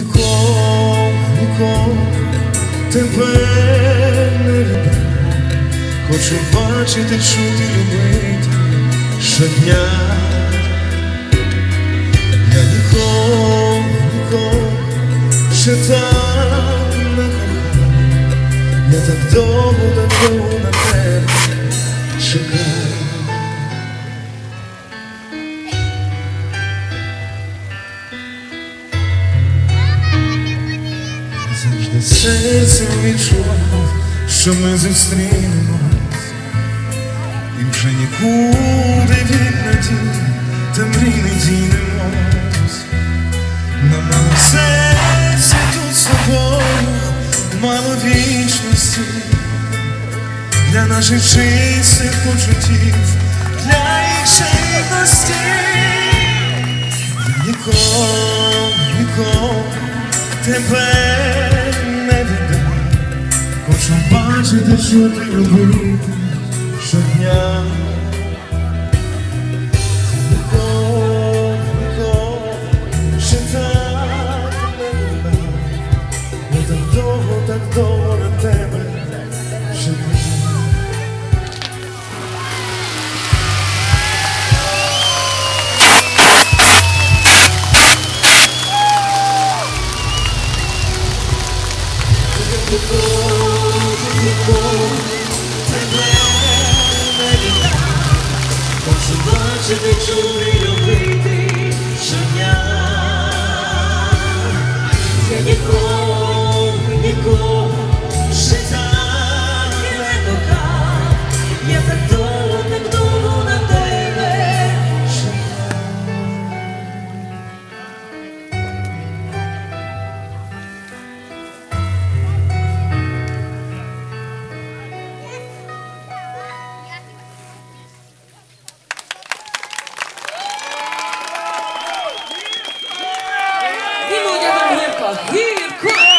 ніколи, ніколи тебе не люблю. Хочу бачити, чути, любити щодня. Я ніколи, ніколи ще так не кохав. Я так довго, так довго на тебе Завжди серцем відчував, що ми зустрінемось, і вже нікуди від надії та мрій не дінемось. Нам мало серця тут з мало вічності для наших чистих почуттів, для їх чайності. Я ніколи, ніколи тебе бачити, що ти любити щодня. Ніколи, ніколи ще так не віддам. Так довго, так довго на тебе чекаю. Хочу бачити, чути, любити of He Christ.